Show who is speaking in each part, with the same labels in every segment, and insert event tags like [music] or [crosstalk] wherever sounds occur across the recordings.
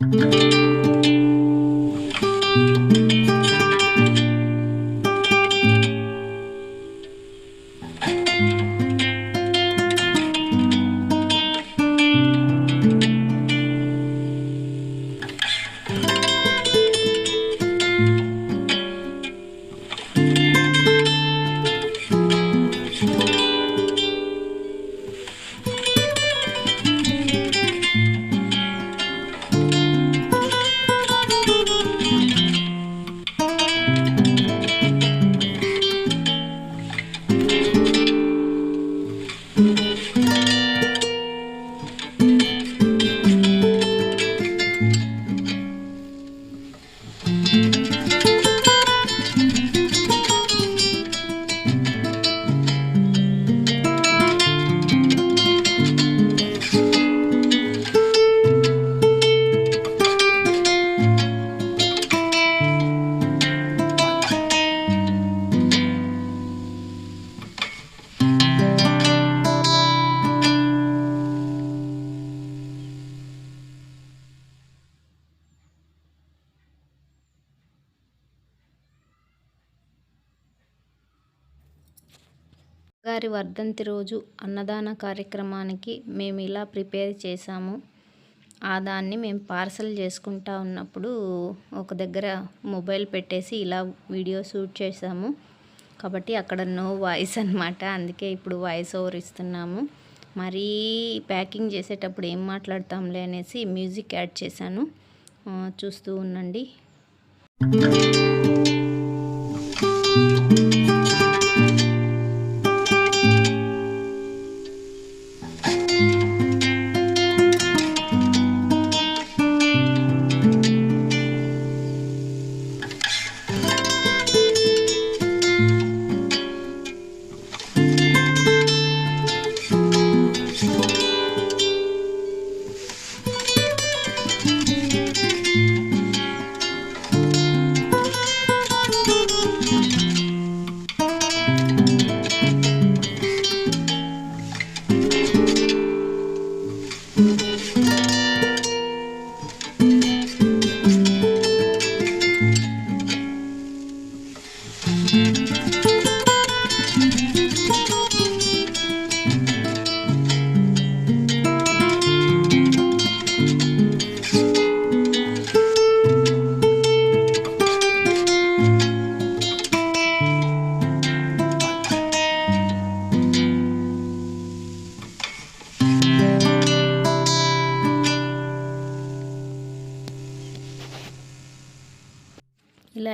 Speaker 1: Thank you. గారి వర్ధంతి రోజు అన్నదాన కార్యక్రమానికి మేము ఇలా ప్రిపేర్ చేసాము ఆ దాన్ని మేము పార్సల్ చేసుకుంటా ఉన్నప్పుడు ఒక దగ్గర మొబైల్ పెట్టేసి ఇలా వీడియో షూట్ చేసాము కాబట్టి అక్కడ నో వాయిస్ అనమాట అందుకే ఇప్పుడు వాయిస్ ఓవర్ ఇస్తున్నాము. మరీ ప్యాకింగ్ చేసేటప్పుడు ఏం మాట్లాడతాంలే అనేసి మ్యూజిక్ యాడ్ చేశాను. చూస్తూ ఉండండి.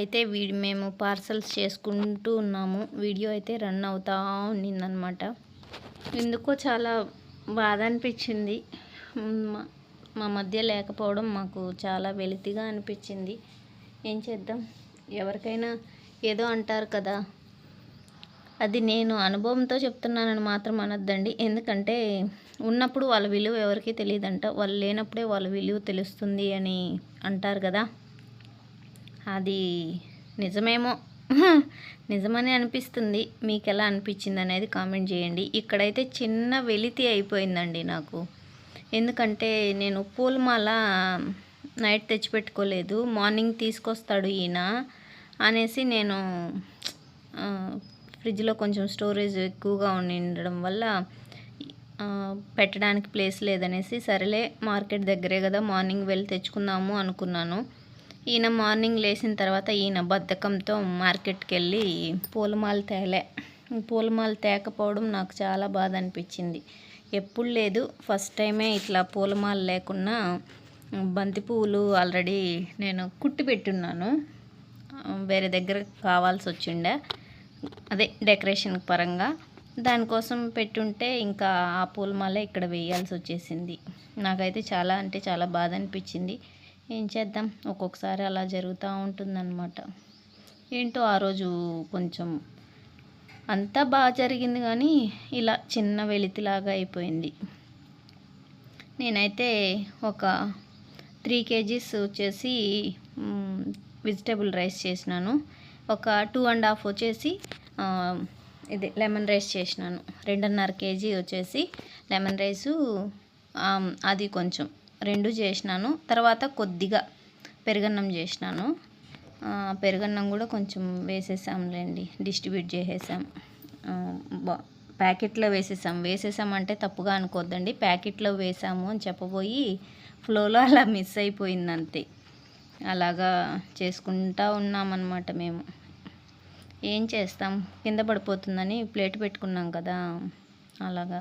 Speaker 1: అయితే వీ మేము పార్సల్స్ చేసుకుంటూ ఉన్నాము. వీడియో అయితే రన్ అవుతా ఉన్నిందనమాట. ఎందుకో చాలా బాధ అనిపించింది మా- మా మధ్య లేకపోవడం మాకు చాలా వెలితిగా అనిపించింది ఏం చేద్దాం? ఎవరికైనా ఏదో అంటారు కదా. అది నేను అనుభవంతో చెప్తున్నానని మాత్రం అనొద్దండి. ఎందుకంటే ఉన్నప్పుడు వాళ్ళ విలువ ఎవరికీ తెలియదంట. వాళ్ళు లేనప్పుడే వాళ్ళ విలువ తెలుస్తుంది అని అంటారు కదా. అది నిజమేమో. నిజమని అనిపిస్తుంది. మీకు ఎలా అనిపించింది అనేది కామెంట్ చేయండి. ఇక్కడైతే చిన్న వెలితి అయిపోయిందండి నాకు. ఎందుకంటే నేను పూలమాల నైట్ తెచ్చిపెట్టుకోలేదు. మార్నింగ్ తీసుకొస్తాడు ఈయన అనేసి నేను ఫ్రిడ్జ్లో కొంచెం స్టోరేజ్ ఎక్కువగా ఉండి ఉండడం వల్ల పెట్టడానికి ప్లేస్ లేదనేసి సరేలే మార్కెట్ దగ్గరే కదా మార్నింగ్ వెళ్ళి తెచ్చుకుందాము అనుకున్నాను. ఈయన మార్నింగ్ లేచిన తర్వాత ఈయన బద్ధకంతో మార్కెట్కి వెళ్ళి పూలమాల తేలే. పూలమాల తేకపోవడం నాకు చాలా బాధ అనిపించింది. ఎప్పుడు లేదు. ఫస్ట్ టైమే ఇట్లా పూలమాల లేకున్నా బంతి పువ్వులు ఆల్రెడీ నేను కుట్టి పెట్టున్నాను. వేరే దగ్గర కావాల్సి వచ్చిండే. అదే డెకరేషన్ పరంగా. దానికోసం పెట్టుంటే ఇంకా ఆ పూలమాల ఇక్కడ వేయాల్సి వచ్చేసింది. నాకైతే చాలా అంటే చాలా బాధ అనిపించింది. ఏం చేద్దాం? ఒక్కొక్కసారి అలా జరుగుతూ ఉంటుందన్నమాట. ఏంటో ఆ రోజు కొంచెం అంతా బాగా జరిగింది కానీ ఇలా చిన్న వెలితిలాగా అయిపోయింది. నేనైతే ఒక త్రీ కేజీస్ వచ్చేసి వెజిటేబుల్ రైస్ చేసినాను. ఒక టూ అండ్ హాఫ్ వచ్చేసి ఇది లెమన్ రైస్ చేసినాను. రెండున్నర కేజీ వచ్చేసి లెమన్ రైసు అది కొంచెం రెండు చేసినాను. తర్వాత కొద్దిగా పెరుగన్నం చేసినాను. పెరుగన్నం కూడా కొంచెం వేసేసాంలేండి. డిస్ట్రిబ్యూట్ చేసేసాం. ప్యాకెట్లో వేసేసాం. వేసేసాం అంటే తప్పుగా అనుకోద్దండి. ప్యాకెట్లో వేసాము అని చెప్పబోయి ఫ్లోలో అలా మిస్ అయిపోయింది అంతే అలాగా చేసుకుంటా ఉన్నామన్నమాట మేము. ఏం చేస్తాం? కింద పడిపోతుందని ప్లేట్ పెట్టుకున్నాం కదా. అలాగా.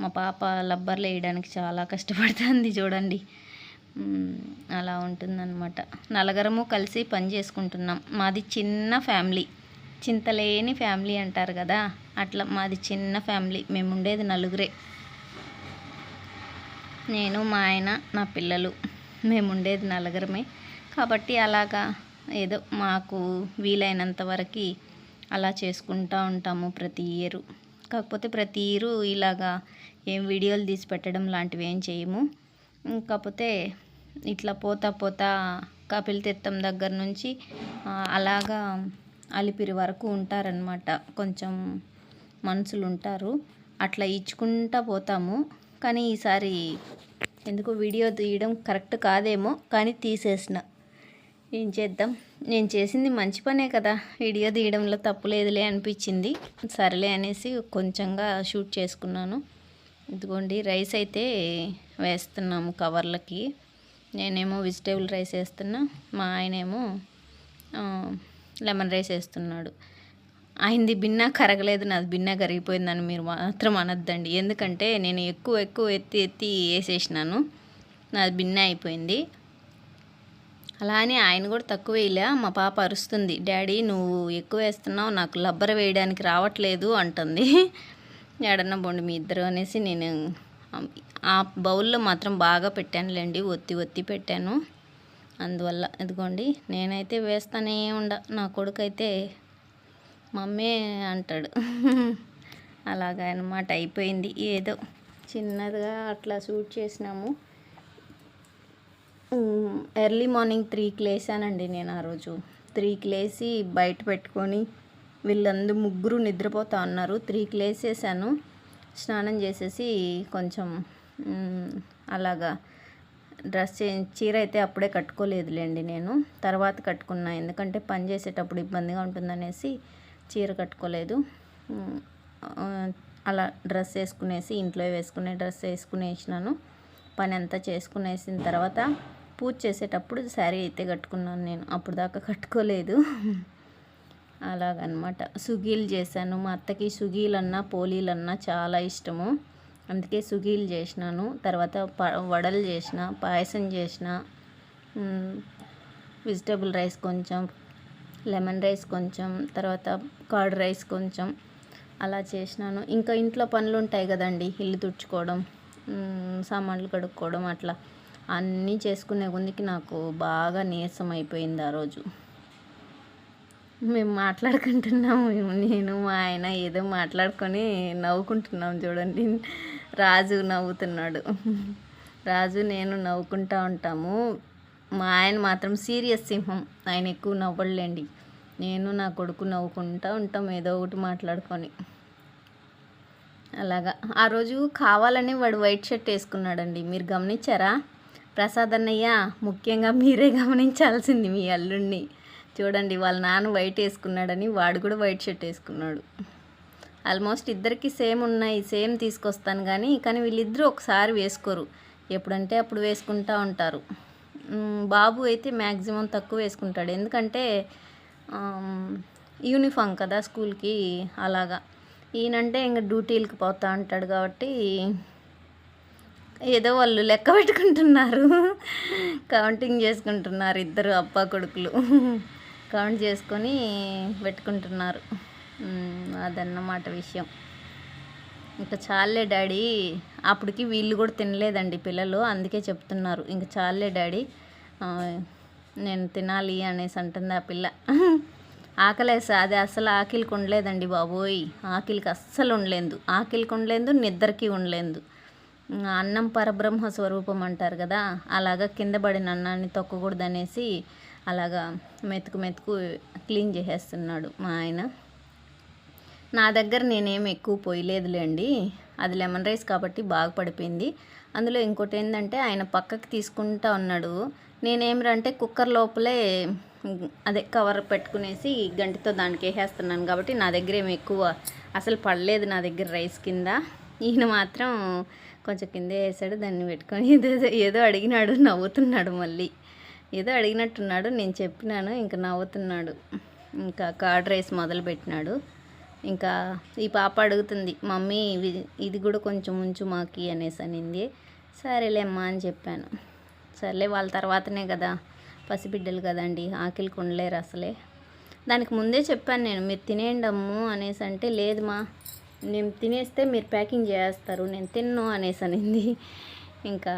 Speaker 1: మా పాప లబ్బర్లు వేయడానికి చాలా కష్టపడుతుంది చూడండి. అలా ఉంటుందన్నమాట. నలుగురము కలిసి పని చేసుకుంటున్నాం. మాది చిన్న ఫ్యామిలీ. చింతలేని ఫ్యామిలీ అంటారు కదా అట్లా మాది చిన్న ఫ్యామిలీ. మేము ఉండేది నలుగురే. నేను మా ఆయన నా పిల్లలు. మేము ఉండేది నలుగురమే. కాబట్టి అలాగా ఏదో మాకు వీలైనంత వరకు అలా చేసుకుంటూ ఉంటాము ప్రతి ఇయరు. కాకపోతే ప్రతిరు ఇలాగా ఏం వీడియోలు తీసి పెట్టడం లాంటివి ఏం చేయము. కాకపోతే ఇట్లా పోతా పోతా కపిల్ తీర్థం దగ్గర నుంచి అలాగా అలిపిరి వరకు ఉంటారనమాట కొంచెం మనుషులు ఉంటారు. అట్లా ఇచ్చుకుంటా పోతాము. కానీ ఈసారి ఎందుకో వీడియో తీయడం కరెక్ట్ కాదేమో కానీ తీసేసిన. ఏం చేద్దాం? నేను చేసింది మంచి పనే కదా. వీడియో తీయడంలో తప్పు లేదులే అనిపించింది. సరేలే అనేసి కొంచెంగా షూట్ చేసుకున్నాను. ఇదిగోండి రైస్ అయితే వేస్తున్నాము కవర్లకి. నేనేమో వెజిటేబుల్ రైస్ వేస్తున్నా మా ఆయనేమో లెమన్ రైస్ వేస్తున్నాడు. ఆయనది బిన్నా కరగలేదు. నాది బిన్నా కరిగిపోయిందని మీరు మాత్రం అనొద్దండి. ఎందుకంటే నేను ఎక్కువ ఎక్కువ ఎత్తి ఎత్తి వేసేసినాను. నాది బిన్నా అయిపోయింది. అలా అని ఆయన కూడా తక్కువ వేయలే. మా పాప అరుస్తుంది డాడీ నువ్వు ఎక్కువ వేస్తున్నావు నాకు లబ్బర వేయడానికి రావట్లేదు అంటుంది. ఎడన్న బొండి మీ ఇద్దరు అనేసి నేను ఆ బౌల్లో మాత్రం బాగా పెట్టానులేండి ఒత్తి ఒత్తి పెట్టాను. అందువల్ల ఇదిగోండి నేనైతే వేస్తానే ఉండ నా కొడుకైతే మమ్మీ అంటాడు. అలాగా అనమాట అయిపోయింది. ఏదో చిన్నదిగా అట్లా షూట్ చేసినాము. ఎర్లీ మార్నింగ్ త్రీకి లేసానండి నేను ఆ రోజు. త్రీకి లేసి బయట పెట్టుకొని వీళ్ళందరూ ముగ్గురు నిద్రపోతా ఉన్నారు. త్రీకి లేసేసాను. స్నానం చేసేసి కొంచెం అలాగా డ్రెస్ చే చీర అయితే అప్పుడే కట్టుకోలేదులేండి నేను. తర్వాత కట్టుకున్నా. ఎందుకంటే పని చేసేటప్పుడు ఇబ్బందిగా ఉంటుందనేసి చీర కట్టుకోలేదు. అలా డ్రెస్ వేసుకునేసి ఇంట్లో వేసుకునే డ్రెస్ వేసుకునేసినాను. పని అంతా చేసుకునేసిన తర్వాత పూజ చేసేటప్పుడు శారీ అయితే కట్టుకున్నాను నేను. అప్పుడు దాకా కట్టుకోలేదు. అలాగనమాట. సుగీలు చేశాను. మా అత్తకి సుగీలన్నా పోలీలన్నా చాలా ఇష్టము. అందుకే సుగీలు చేసినాను. తర్వాత ప వడలు చేసిన పాయసం చేసిన వెజిటేబుల్ రైస్ కొంచెం లెమన్ రైస్ కొంచెం తర్వాత కర్డ్ రైస్ కొంచెం అలా చేసినాను. ఇంకా ఇంట్లో పనులు ఉంటాయి కదండి. ఇల్లు తుడుచుకోవడం సామాన్లు కడుక్కోవడం అట్లా. అన్నీ చేసుకునే కొందికి నాకు బాగా నీరసం అయిపోయింది ఆ రోజు. మేము మాట్లాడుకుంటున్నాము. నేను మా ఆయన ఏదో మాట్లాడుకొని నవ్వుకుంటున్నాం చూడండి. రాజు నవ్వుతున్నాడు. రాజు నేను నవ్వుకుంటా ఉంటాము. మా ఆయన మాత్రం సీరియస్ సింహం. ఆయన ఎక్కువ నవ్వలేండి నేను నా కొడుకు నవ్వుకుంటా ఉంటాం ఏదో ఒకటి మాట్లాడుకొని. అలాగా. ఆ రోజు కావాలని వాడు వైట్ షర్ట్ వేసుకున్నాడండి. మీరు గమనించారా? ప్రసాద్ అన్నయ్య ముఖ్యంగా మీరే గమనించాల్సింది మీ అల్లుడిని చూడండి వాళ్ళ నాన్న వైట్ వేసుకున్నాడని వాడు కూడా వైట్ షర్ట్ వేసుకున్నాడు. ఆల్మోస్ట్ ఇద్దరికి సేమ్ ఉన్నాయి సేమ్ తీసుకొస్తాను కానీ కానీ వీళ్ళిద్దరూ ఒకసారి వేసుకోరు. ఎప్పుడంటే అప్పుడు వేసుకుంటూ ఉంటారు. బాబు అయితే మ్యాక్సిమం తక్కువ వేసుకుంటాడు. ఎందుకంటే యూనిఫామ్ కదా స్కూల్కి అలాగా. ఈయనంటే ఇంకా డ్యూటీలకు పోతూ ఉంటాడు కాబట్టి ఏదో వాళ్ళు లెక్క పెట్టుకుంటున్నారు. కౌంటింగ్ చేసుకుంటున్నారు ఇద్దరు అప్ప కొడుకులు. కౌంట్ చేసుకొని పెట్టుకుంటున్నారు. అదన్నమాట విషయం. ఇంకా చాలే డాడీ అప్పటికి వీళ్ళు కూడా తినలేదండి పిల్లలు అందుకే చెప్తున్నారు. ఇంకా చాలే డాడీ నేను తినాలి అనేసి అంటుంది ఆ పిల్ల. ఆకలేసా అది అసలు ఆకిలికి ఉండలేదండి బాబోయ్. ఆకిలికి అస్సలు ఉండలేదు. ఆకిలికి ఉండలేదు నిద్రకి ఉండలేదు. అన్నం పరబ్రహ్మ స్వరూపం అంటారు కదా అలాగా కింద పడిన అన్నాన్ని తొక్కకూడదనేసి అలాగా మెతుకు మెతుకు క్లీన్ చేసేస్తున్నాడు మా ఆయన. నా దగ్గర నేనేం ఎక్కువ పోయలేదులేండి అది లెమన్ రైస్ కాబట్టి బాగా పడిపోయింది. అందులో ఇంకోటి ఏంటంటే ఆయన పక్కకి తీసుకుంటా ఉన్నాడు. నేనేమిరంటే కుక్కర్ లోపలే అదే కవర్ పెట్టుకునేసి గంటితో దానికి వేసేస్తున్నాను కాబట్టి నా దగ్గర ఏమి ఎక్కువ అసలు పడలేదు నా దగ్గర రైస్ కింద. ఈయన మాత్రం కొంచెం కింద వేసాడు దాన్ని పెట్టుకొని ఏదో ఏదో అడిగినాడు నవ్వుతున్నాడు మళ్ళీ. ఏదో అడిగినట్టున్నాడు నేను చెప్పినాను ఇంకా నవ్వుతున్నాడు. ఇంకా కార్డ్ రైస్ మొదలు పెట్టినాడు. ఇంకా ఈ పాప అడుగుతుంది మమ్మీ ఇది ఇది కూడా కొంచెం ఉంచు మాకి అనేసి అనింది. సరేలేమ్మా అని చెప్పాను. సర్లే వాళ్ళ తర్వాతనే కదా పసిబిడ్డలు కదండి ఆకలికి ఉండలేరు అసలే. దానికి ముందే చెప్పాను నేను మీరు తినేయండి అమ్ము అనేసి అంటే లేదు మా నేను తినేస్తే మీరు ప్యాకింగ్ చేస్తారు నేను తిన్ను అనేసి అనింది. ఇంకా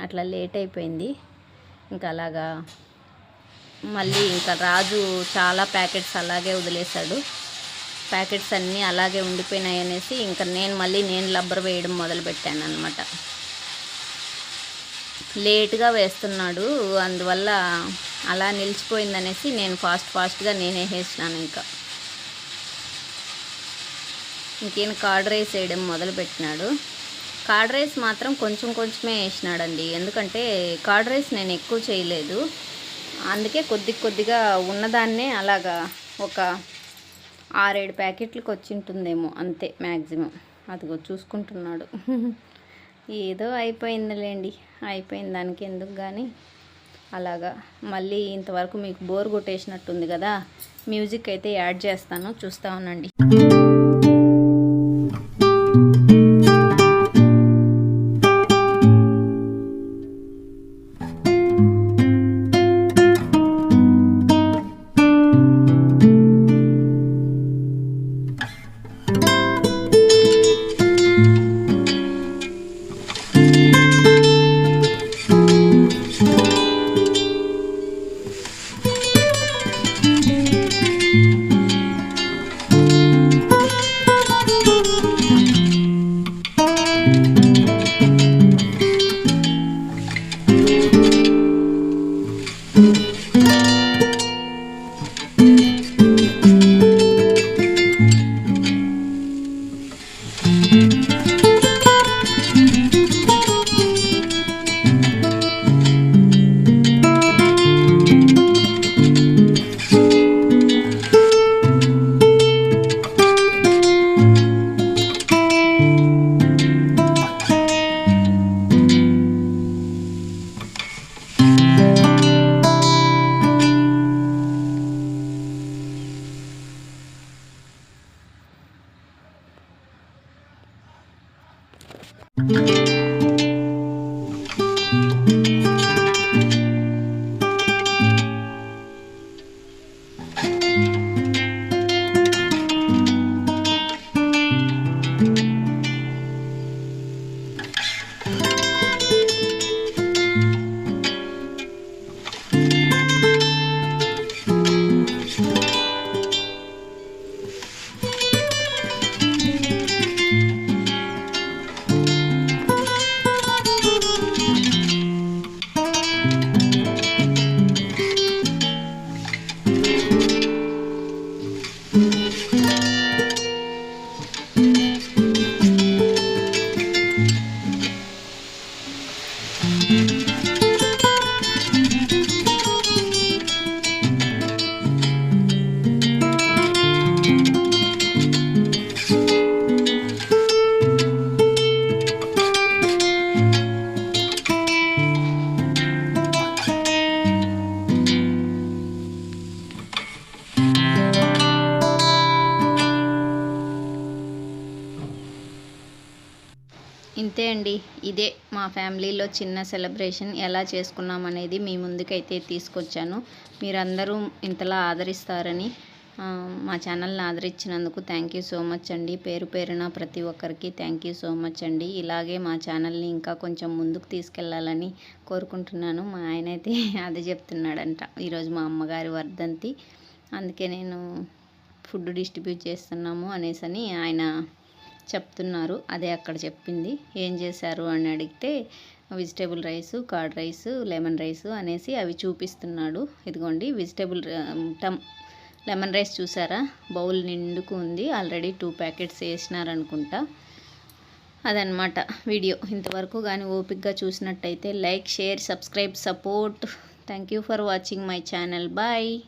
Speaker 1: అట్లా లేట్ అయిపోయింది. ఇంకా అలాగా మళ్ళీ ఇంకా రాజు చాలా ప్యాకెట్స్ అలాగే వదిలేశాడు. ప్యాకెట్స్ అన్నీ అలాగే ఉండిపోయినాయి అనేసి ఇంకా నేను మళ్ళీ నేను లబ్బర్ వేయడం మొదలుపెట్టాను అనమాట లేట్గా వేస్తున్నాడు అందువల్ల అలా నిలిచిపోయిందనేసి నేను ఫాస్ట్ ఫాస్ట్గా నేనే వేసినాను ఇంకా. ఇంకేం కార్డ్ రైస్ వేయడం మొదలుపెట్టినాడు. కార్డ్ రైస్ మాత్రం కొంచెం కొంచెమే వేసినాడండి. ఎందుకంటే కార్డ్ రైస్ నేను ఎక్కువ చేయలేదు. అందుకే కొద్ది కొద్దిగా ఉన్నదాన్నే అలాగా ఒక ఆరేడు ప్యాకెట్లకు వచ్చి ఉంటుందేమో అంతే మ్యాక్సిమం అదిగో చూసుకుంటున్నాడు. ఏదో అయిపోయిందిలేండి. అయిపోయింది దానికి ఎందుకు కానీ అలాగా మళ్ళీ ఇంతవరకు మీకు బోర్ కొట్టేసినట్టుంది కదా. మ్యూజిక్ అయితే యాడ్ చేస్తాను. చూస్తూ ఉండండి. ఇంతే అండి. ఇదే మా ఫ్యామిలీలో చిన్న సెలబ్రేషన్. ఎలా చేసుకున్నాం అనేది మీ ముందుకైతే తీసుకొచ్చాను. మీరందరూ ఇంతలా ఆదరిస్తారని మా ఛానల్ని ఆదరించినందుకు థ్యాంక్ యూ సో మచ్ అండి. పేరు పేరున ప్రతి ఒక్కరికి థ్యాంక్ యూ సో మచ్ అండి. ఇలాగే మా ఛానల్ని ఇంకా కొంచెం ముందుకు తీసుకెళ్ళాలని కోరుకుంటున్నాను. మా ఆయన అయితే [laughs] అదే చెప్తున్నాడంట. ఈరోజు మా అమ్మగారి వర్ధంతి. అందుకే నేను ఫుడ్ డిస్ట్రిబ్యూట్ చేస్తున్నాము అనేసని ఆయన చెప్తున్నారు. అదే అక్కడ చెప్పింది. ఏం చేశారు అని అడిగితే vegetable rice curd rice lemon rice అనేసి అవి చూపిస్తున్నాడు. ఇదిగోండి వెజిటేబుల్ టమ్ లెమన్ రైస్ చూసారా? బౌల్ నిండుకు ఉంది. ఆల్రెడీ టూ ప్యాకెట్స్ వేసినారనుకుంటా. అదనమాట వీడియో. ఇంతవరకు కానీ ఓపిక్గా చూసినట్టయితే like share subscribe support. Thank you for watching my channel. Bye.